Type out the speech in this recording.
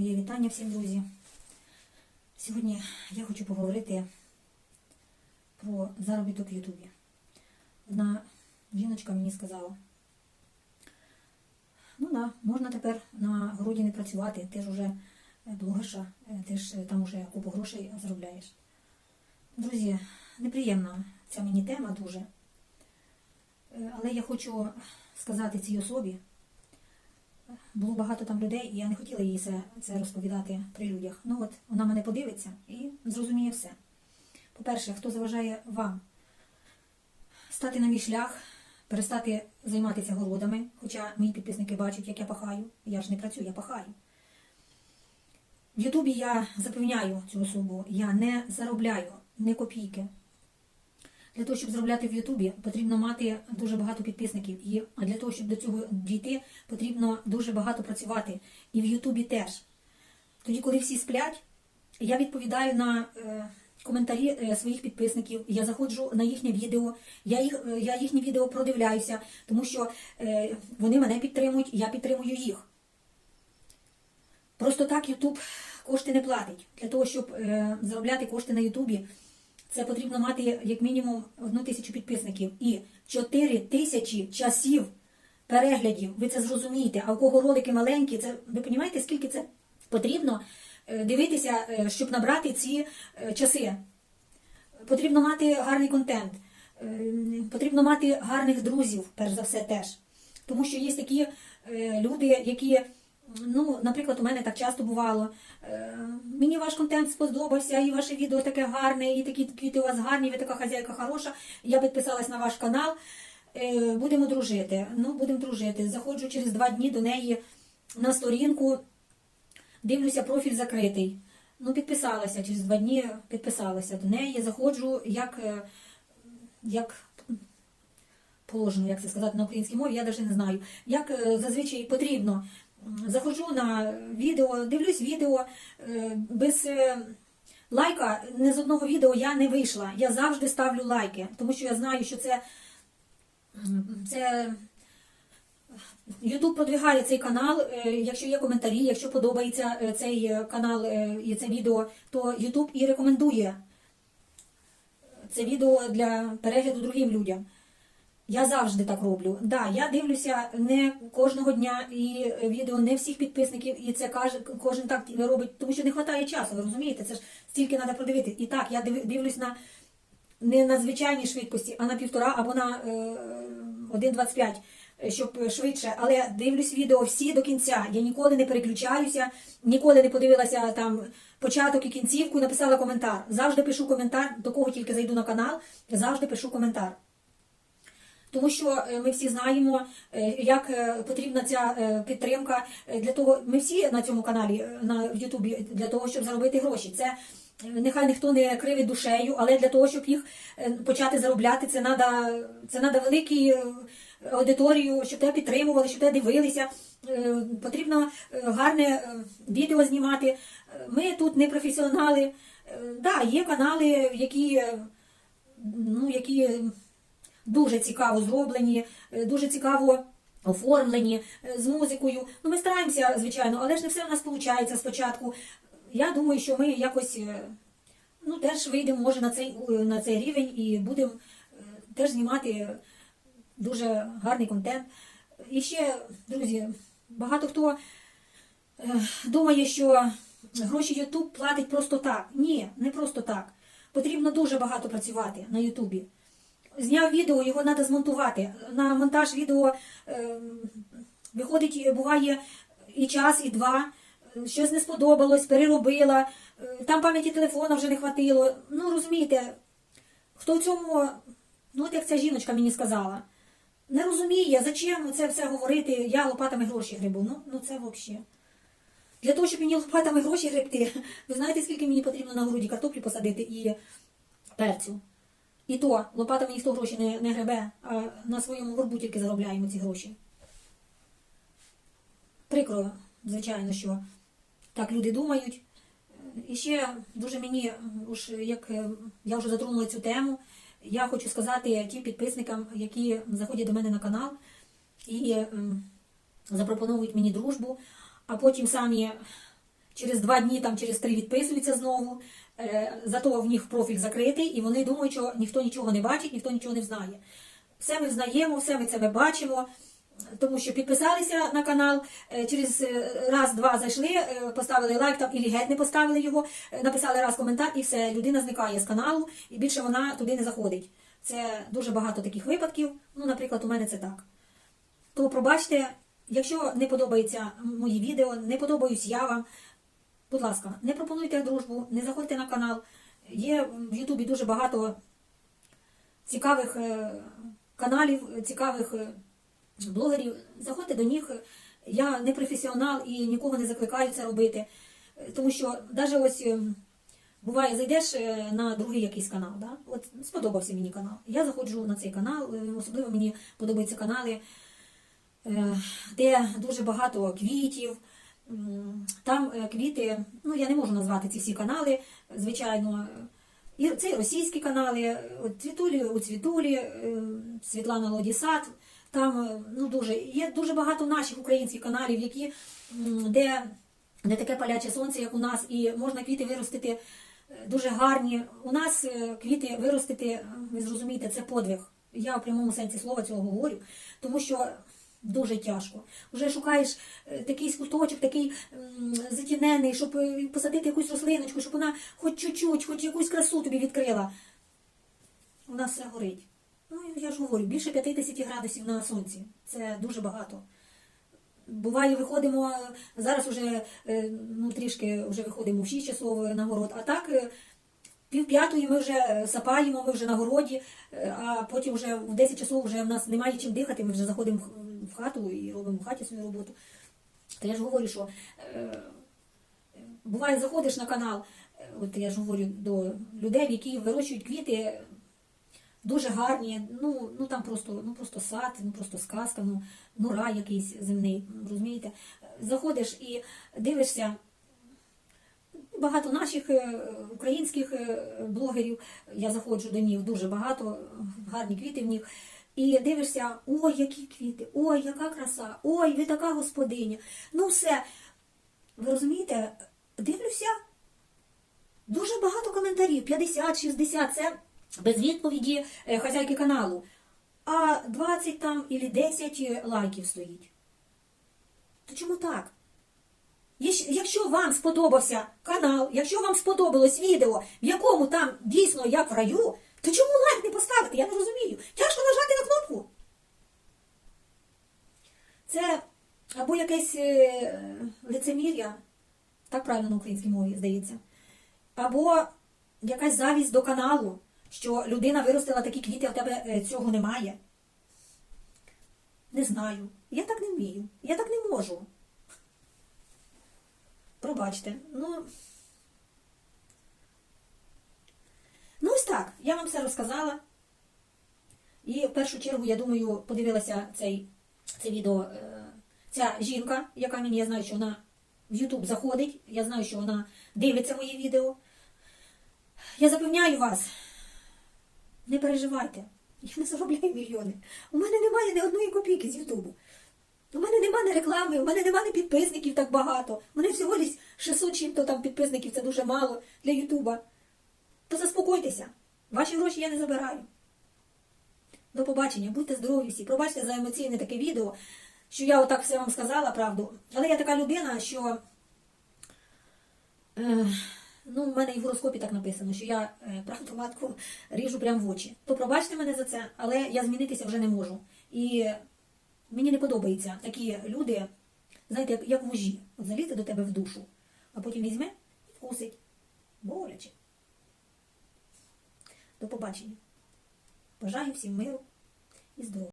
Моє вітання всім, друзі. Сьогодні я хочу поговорити про заробіток в Ютубі. Одна жіночка мені сказала, ну да, можна тепер на городі не працювати, ти ж уже блогерша, е, ти ж е, там уже купу грошей заробляєш. Друзі, неприємна ця мені тема дуже. Е, Але я хочу сказати цій особі, було багато там людей, і я не хотіла їй це, це розповідати при людях. Ну от вона мене подивиться і зрозуміє все. По-перше, хто заважає вам стати на мій шлях, перестати займатися городами, хоча мої підписники бачать, як я пахаю. Я ж не працюю, я пахаю. В Ютубі я запевняю цю особу, я не заробляю не копійки. Для того, щоб заробляти в Ютубі, потрібно мати дуже багато підписників. І, для того, щоб до цього дійти, потрібно дуже багато працювати. І в Ютубі теж. Тоді, коли всі сплять, я відповідаю на е, коментарі е, своїх підписників, я заходжу на їхнє відео, я, їх, е, я їхнє відео продивляюся, тому що е, вони мене підтримують, я підтримую їх. Просто так Ютуб кошти не платить. Для того, щоб е, заробляти кошти на Ютубі, це потрібно мати як мінімум одну тисячу підписників і 4 тисячі часів переглядів. Ви це зрозумієте. А у кого ролики маленькі, це ви розумієте, скільки це потрібно е, дивитися, е, щоб набрати ці е, часи. Потрібно мати гарний контент, потрібно мати гарних друзів, перш за все, теж. Тому що є такі люди, які, ну, наприклад, у мене так часто бувало. е, Мені ваш контент сподобався, і ваше відео таке гарне, і такі квіти у вас гарні, ви така хазяйка хороша. Я підписалась на ваш канал. Е, Будемо дружити. Ну, будемо дружити. Заходжу через два дні до неї на сторінку, дивлюся, профіль закритий. Ну, підписалася через два дні, підписалася до неї, заходжу, як, е, як положено, як це сказати на українській мові, я навіть не знаю. Як зазвичай потрібно. Заходжу на відео, дивлюсь відео е, без е, лайка. Не з одного відео я не вийшла. Я завжди ставлю лайки, тому що я знаю, що це, це Ютуб продвигає цей канал. е, Якщо є коментарі, якщо подобається цей канал і це відео, то Ютуб і рекомендує це відео для перегляду другим людям. Я завжди так роблю. Да, я дивлюся не кожного дня і відео не всіх підписників, і це каже кожен так робить, тому що не вистачає часу. Ви розумієте? Це ж стільки треба продивити. І так, я дивлюсь на не на звичайній швидкості, а на півтора або на е, 1,25, е, щоб швидше. Але дивлюсь відео всі до кінця. Я ніколи не переключаюся, ніколи не подивилася там початок і кінцівку, написала коментар. Завжди пишу коментар, до кого тільки зайду на канал, завжди пишу коментар. Тому що е, ми всі знаємо, е, як е, потрібна ця підтримка для того. Ми всі на цьому каналі на Ютубі для того, щоб заробити гроші. Це нехай ніхто не кривить душею, але для того, щоб їх почати заробляти, це треба це надо великі е, аудиторію, щоб тебе підтримували, щоб тебе дивилися. Потрібно гарне відео знімати. Ми тут не професіонали. Да, є канали, які, ну, які дуже цікаво зроблені, е, дуже цікаво оформлені е, з музикою. Ну, ми стараємося, звичайно, але ж не все в нас виходить спочатку. Я думаю, що ми якось е, ну, теж вийдемо може на цей, на цей рівень і будемо теж знімати дуже гарний контент. І ще, друзі, багато хто думає, що гроші YouTube платить просто так. Ні, не просто так. Потрібно дуже багато працювати на Ютубі. Зняв відео, його треба змонтувати. На монтаж відео е, виходить, буває і час, і два. Щось не сподобалось, переробила. Е, Там пам'яті телефона вже не хватило. Ну, розумієте, хто в цьому, ну от як ця жіночка мені сказала, не розуміє, зачем це все говорити, я лопатами гроші грибу. Ну, ну це взагалі. Для того, щоб мені лопатами гроші гребти, ви знаєте, скільки мені потрібно на городі картоплі посадити і перцю. І то лопатами ніхто гроші не, не гребе, а на своєму горбу тільки заробляємо ці гроші. Прикро, звичайно, що так люди думають. І ще дуже мені, уж як е, я вже затронула цю тему, я хочу сказати тим підписникам, які заходять до мене на канал і запропонують мені дружбу, а потім самі через два дні, там через три відписуються знову. Е, Зато в них профіль закритий, і вони думають, що ніхто нічого не бачить, ніхто нічого не знає. Все ми знаємо, все ми це ми бачимо. Тому що підписалися на канал, е, через е, раз-два зайшли, поставили лайк там і геть не поставили його, написали раз коментар, і все, людина зникає з каналу, і більше вона туди не заходить. Це дуже багато таких випадків. Ну, наприклад, у мене це так. То пробачте, якщо не подобається мої відео, не подобаюсь я вам, будь ласка, не пропонуйте дружбу, не заходьте на канал. Є в Ютубі дуже багато цікавих е, каналів, цікавих е, блогерів. Заходьте до них. Я не професіонал і нікого не закликаю це робити. Тому що навіть ось е, буває, зайдеш е, на другий якийсь канал. Да? От сподобався мені канал. Я заходжу на цей канал, особливо мені подобаються канали, де дуже багато квітів. Там е, квіти, ну я не можу назвати ці всі канали, звичайно. І це російські канали, Цвітулі у Цвітулі, е, Світлана Лодісад. Там е, ну, дуже, є дуже багато наших українських каналів, які, де, де таке паляче сонце, як у нас, і можна квіти виростити дуже гарні. У нас квіти виростити, ви зрозумієте, це подвиг. Я в прямому сенсі слова цього говорю, тому що дуже тяжко. Вже шукаєш е, такий скуточок, такий затінений, щоб е, посадити якусь рослиночку, щоб вона хоч чуть-чуть, хоч якусь красу тобі відкрила. У нас все горить. Ну, я ж говорю, більше 50 градусів на сонці. Це дуже багато. Буває, виходимо, зараз вже е, ну, трішки вже виходимо в 6 часов на город, а так пів п'ятої ми вже сапаємо, ми вже на городі, е, а потім вже в 10 часов вже в нас немає чим дихати, ми вже заходимо в- хату і робимо в хаті свою роботу. То я ж говорю, що е, буває, заходиш на канал, е, от я ж говорю до людей, які вирощують квіти дуже гарні, ну, ну там просто, ну, просто сад, ну просто сказка, ну, ну рай якийсь земний, розумієте? Заходиш і дивишся. Багато наших е, українських е, блогерів, я заходжу до них дуже багато, гарні квіти в них. І дивишся, ой, які квіти, ой, яка краса, ой, ви така господиня. Ну все. Ви розумієте, дивлюся, дуже багато коментарів, 50-60, це без відповіді е, хазяйки каналу. А 20 там і 10 лайків стоїть. То чому так? Якщо вам сподобався канал, якщо вам сподобалось відео, в якому там дійсно як в раю, то чому лайк не поставити? Я не розумію. Тяжко нажати на кнопку. Це або якесь е, лицемір'я, так правильно на українській мові здається, або якась завість до каналу, що людина виростила такі квіти, а в тебе е, цього немає. Не знаю. Я так не вмію. Я так не можу. Пробачте. Ну, ну ось так. Я вам все розказала. І в першу чергу, я думаю, подивилася цей, це відео. е, Ця жінка, яка мені, я знаю, що вона в Ютуб заходить, я знаю, що вона дивиться мої відео. Я запевняю вас, не переживайте. Я не заробляю мільйони. У мене немає ні одної копійки з Ютубу. У мене нема ні реклами, у мене нема ні підписників так багато. У мене всього лиш 600 чим-то там підписників, це дуже мало для Ютуба. То заспокойтеся. Ваші гроші я не забираю. До побачення, будьте здорові всі. Пробачте за емоційне таке відео, що я отак все вам сказала, правду. Але я така людина, що. Е, ну, в мене і в гороскопі так написано, що я е, правду матку ріжу прямо в очі. То пробачте мене за це, але я змінитися вже не можу. І мені не подобаються такі люди, знаєте, як, як вужі. От залізе до тебе в душу, а потім візьме і вкусить. Боляче. До побачення. Бажаю всім миру і здоров'я.